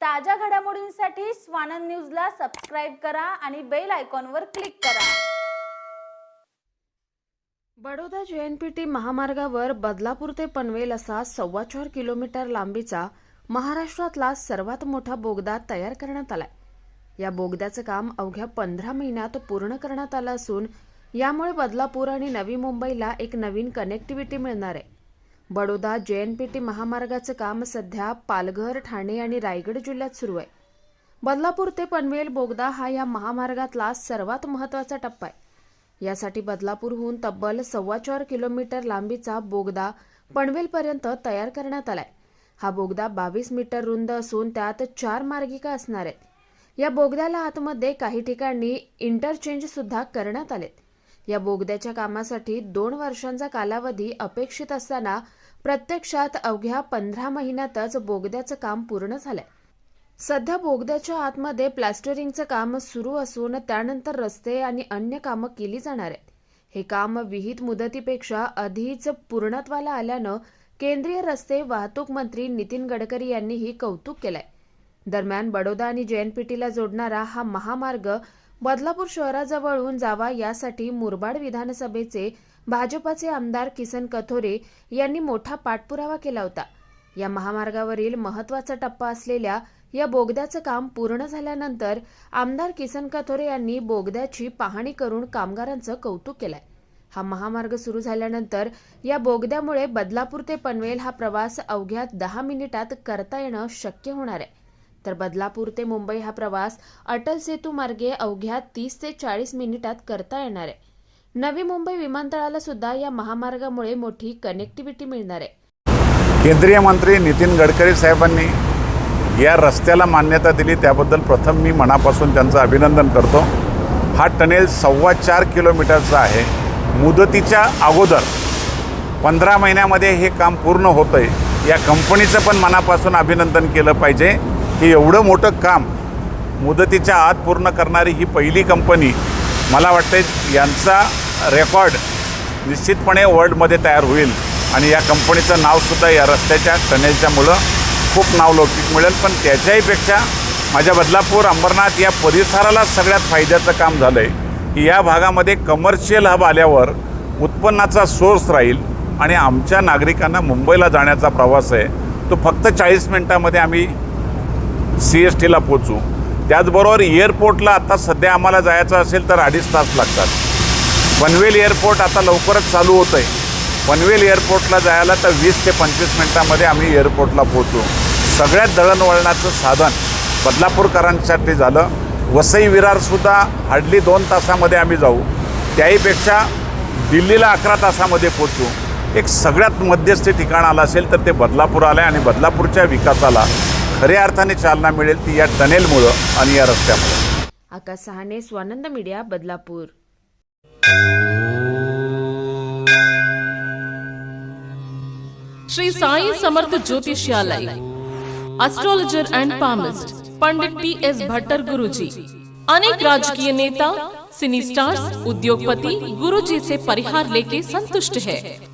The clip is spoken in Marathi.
ताज्या घडामोडींसाठी स्वानंद न्यूजला सबस्क्राईब करा आणि बेल आयकॉनवर क्लिक करा. बडोदा जेएनपीटी महामार्गावर बदलापूर ते पनवेल असा सव्वा चार किलोमीटर लांबीचा महाराष्ट्रातला सर्वात मोठा बोगदा तयार करण्यात आलाय. या बोगद्याचं काम अवघ्या पंधरा महिन्यात पूर्ण करण्यात आलं असून यामुळे बदलापूर आणि नवी मुंबईला एक नवीन कनेक्टिव्हिटी मिळणार आहे. बडोदा जेएनपीटी महामार्गाचं काम सध्या पालघर ठाणे आणि रायगड जिल्ह्यात सुरू आहे. बदलापूर ते पनवेल बोगदा हा या महामार्गातला सर्वात महत्त्वाचा टप्पा आहे. यासाठी बदलापूरहून तब्बल सव्वा चार किलोमीटर लांबीचा बोगदा पनवेलपर्यंत तयार करण्यात आलाय. हा बोगदा बावीस मीटर रुंद असून त्यात चार मार्गिका असणार आहेत. या बोगद्याला आतमध्ये काही ठिकाणी इंटरचेंज सुद्धा करण्यात आलेत. या बोगद्याच्या कामासाठी दोन वर्षांचा कालावधी अपेक्षित असताना प्रत्यक्षात अवघ्या पंधरा महिन्यातच बोगद्याचं काम पूर्ण झालंय. सध्या बोगद्याच्या आतमध्ये प्लॅस्टरिंगचं काम सुरू असून त्यानंतर रस्ते आणि अन्य कामं केली जाणार आहेत. हे काम विहित मुदतीपेक्षा आधीच पूर्णत्वाला आल्यानं केंद्रीय रस्ते वाहतूक मंत्री नितीन गडकरी यांनीही कौतुक केलंय. दरम्यान बडोदा आणि जेएनपीटीला जोडणारा हा महामार्ग बदलापूर शहराजवळून जावा यासाठी मुरबाड विधानसभेचे भाजपाचे आमदार किसन कथोरे यांनी मोठा पाठपुरावा केला होता. या महामार्गावरील महत्त्वाचा टप्पा असलेल्या या बोगद्याचं काम पूर्ण झाल्यानंतर आमदार किसन कथोरे यांनी बोगद्याची पाहणी करून कामगारांचं कौतुक केलंय. हा महामार्ग सुरू झाल्यानंतर या बोगद्यामुळे बदलापूर ते पनवेल हा प्रवास अवघ्या दहा मिनिटात करता येणं शक्य होणार आहे. तर बदलापूर ते मुंबई हा प्रवास अटल सेतू मार्गे अवघ्या तीस ते चाळीस मिनिटात करता येणार आहे. नवी मुंबई विमानतळाला सुद्धा या महामार्गामुळे मोठी कनेक्टिव्हिटी मिळणार आहे. केंद्रीय मंत्री नितीन गडकरी साहेबांनी या रस्त्याला मान्यता दिली त्याबद्दल प्रथम मी मनापासून त्यांचं अभिनंदन करतो. हा टनेल सव्वा चार किलोमीटरचा आहे. मुदतीच्या अगोदर पंधरा महिन्यामध्ये हे काम पूर्ण होतं आहे या कंपनीचं पण मनापासून अभिनंदन केलं पाहिजे. की एवढं मोठं काम मुदतीच्या आत पूर्ण करणारी ही पहिली कंपनी मला वाटते यांचा रेकॉर्ड निश्चितपणे वर्ल्डमध्ये तयार होईल. आणि या कंपनीचं नावसुद्धा या रस्त्याच्या टनेलच्या मुलं खूप नावलौकिक मिळेल. पण त्याच्याहीपेक्षा माझ्या बदलापूर अंबरनाथ या परिसराला सगळ्यात फायद्याचं काम झालं आहे की या भागामध्ये कमर्शियल हब आल्यावर उत्पन्नाचा सोर्स राहील आणि आमच्या नागरिकांना मुंबईला जाण्याचा प्रवास आहे. तो फक्त चाळीस मिनटामध्ये आम्ही सी एस टीला पोचू त्याचबरोबर एअरपोर्टला आता सध्या आम्हाला जायचं असेल तर अडीच तास लागतात. पनवेल एअरपोर्ट आता लवकरच चालू होतं आहे पनवेल एअरपोर्टला जायला तर वीस ते पंचवीस मिनटामध्ये आम्ही एअरपोर्टला पोहोचू. सगळ्यात दळणवळणाचं साधन बदलापूरकरांसाठी झालं. वसई विरारसुद्धा हार्डली दोन तासामध्ये आम्ही जाऊ. त्याहीपेक्षा दिल्लीला अकरा तासामध्ये पोचू एक सगळ्यात मध्यस्थी ठिकाण आलं असेल तर ते बदलापूर आलं आहे आणि बदलापूरच्या विकासाला खऱ्या अर्थाने चालना मिळेल ती या टनेलमुळं आणि या रस्त्यामुळं. Akash Sahane Swanand media Badlapur. Shri Sai Samarth Jyotishalaya astrologer and palmist Pandit P S Bhattar Guruji अनेक राजकीय नेता सिनी स्टार्स उद्योगपति गुरुजी से परिहार लेके संतुष्ट है।